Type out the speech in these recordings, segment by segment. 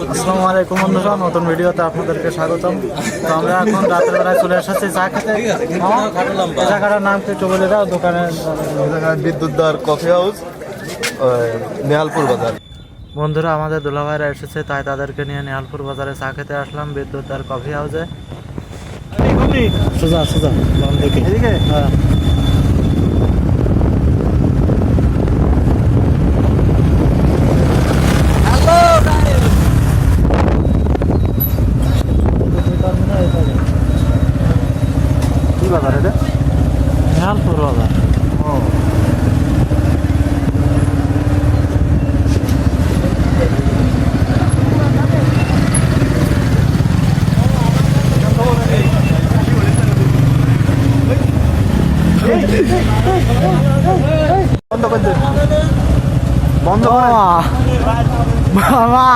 আসসালামু আলাইকুম বন্ধুরা নতুন ভিডিওতে আপনাদেরকে স্বাগতম। তো আমরা এখন রাতের বেলায় চলে এসেছি চা খেতে। জায়গাটার নাম কি বলে দাও দোকানের বিদ্যুৎ দ্বার কফি হাউস নেহালপুর বাজার। বন্ধুরা আমাদের দুলাভাইরা এসেছে তাই তাদেরকে নিয়ে নেহালপুর বাজারে চা খেতে আসলাম বিদ্যুৎ আর কফি হাউসে। সোজা সোজা এদিকে? হ্যাঁ। কি বাজার এটা নেহালপুর বাজার ও বন্ধ করে দে বন্ধ মামা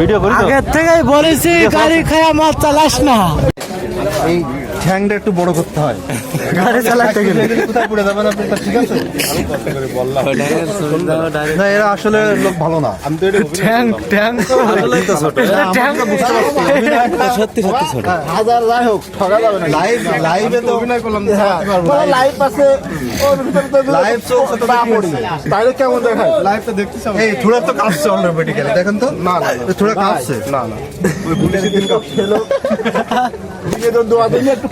ভিডিও করি আগে আগের থেকেই বলেছি গাড়ি খায়া মাছ চালাস না। এই ঠ্যাংটা একটু বড় করতে হয়। গাড়ি চালাতে গেলে। কোথায় পড়ে যাবেন আপনি? ঠিক আছে। না এরা আসলে লোক ভালো না। আমি তো এটা ট্যাং ট্যাং ট্যাং সত্যি সত্যি ছোট হাজার যাই হোক ঠকা যাবে না। লাইভ লাইভে তো অভিনয় করলাম লাইভ আছে। লাইভ চলছে তো পড়ি তাইলে কেমন দেখায়? লাইভটা দেখতেছ এই থোড়া তো কাঁপছে অটোমেটিক্যালি দেখেন তো। না না থোড়া কাঁপছে। না না। ওই পুলিশের দিন কাপ খেলো। দিকে তো দোয়া দিলে একটু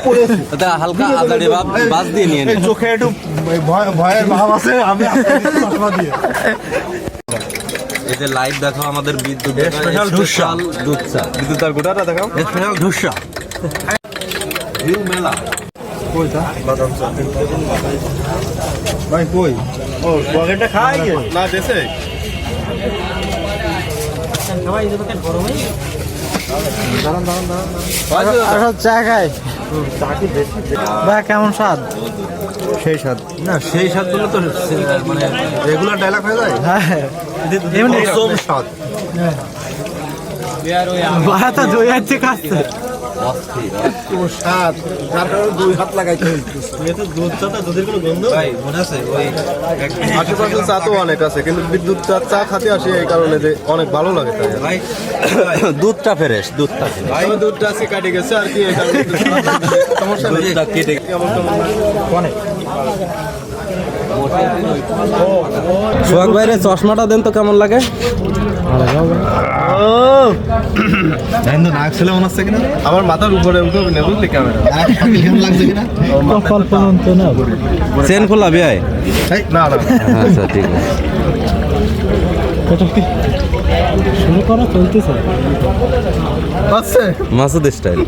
ওটা হালকা আদারে বাপ বাস দিয়ে নিয়ে চোখে একটু ভয়ের ভাব আছে আমি আপনাকে দিয়ে। এই যে লাইভ দেখো আমাদের বিদ্যুৎ Special ধুসা। দুধ চা। বিদ্যুৎ আর গোটাটা দেখাও। স্পেশাল ধুসা ভিউ মেলা। কইটা বাদাম চা। ভাই কই? ও পকেটটা খাই? না দেশে? আসল চা খাই। ভাই কেমন স্বাদ? সেই স্বাদ। না সেই স্বাদগুলো তো মানে রেগুলার ডায়লগ হয়ে যায়। হ্যাঁ। এমনি সোম স্বাদ। ভাই তো হাতে খাচ্ছে ও স্বাদ যার কারণে দুই হাত লাগাইতে হইছে ভাই মনে আছে ওই আশেপাশে চা তো অনেক আছে কিন্তু বিদ্যুৎ চা চা খাতে আসি এই কারণে যে অনেক ভালো লাগে ভাই দুধটা ফ্রেশ দুধটা ভাই দুধটা আছে কাটে গেছে আর কি এই কারণে সমস্যা নেই। দুধটা কেটে কেমন কেমন? সোহাগ ভাইরে চশমাটা দেন তো কেমন লাগে? নাক ছেলে মনে হচ্ছে কিনা? আমার মাথার উপরে উঠে হবে না বুঝলি ক্যামেরা লাগছে কিনা? কপাল পর্যন্ত না চেন খোলা না না। আচ্ছা ঠিক আছে। এটা কি শুরু করা চলতেছে। আছে। মাসুদ স্টাইল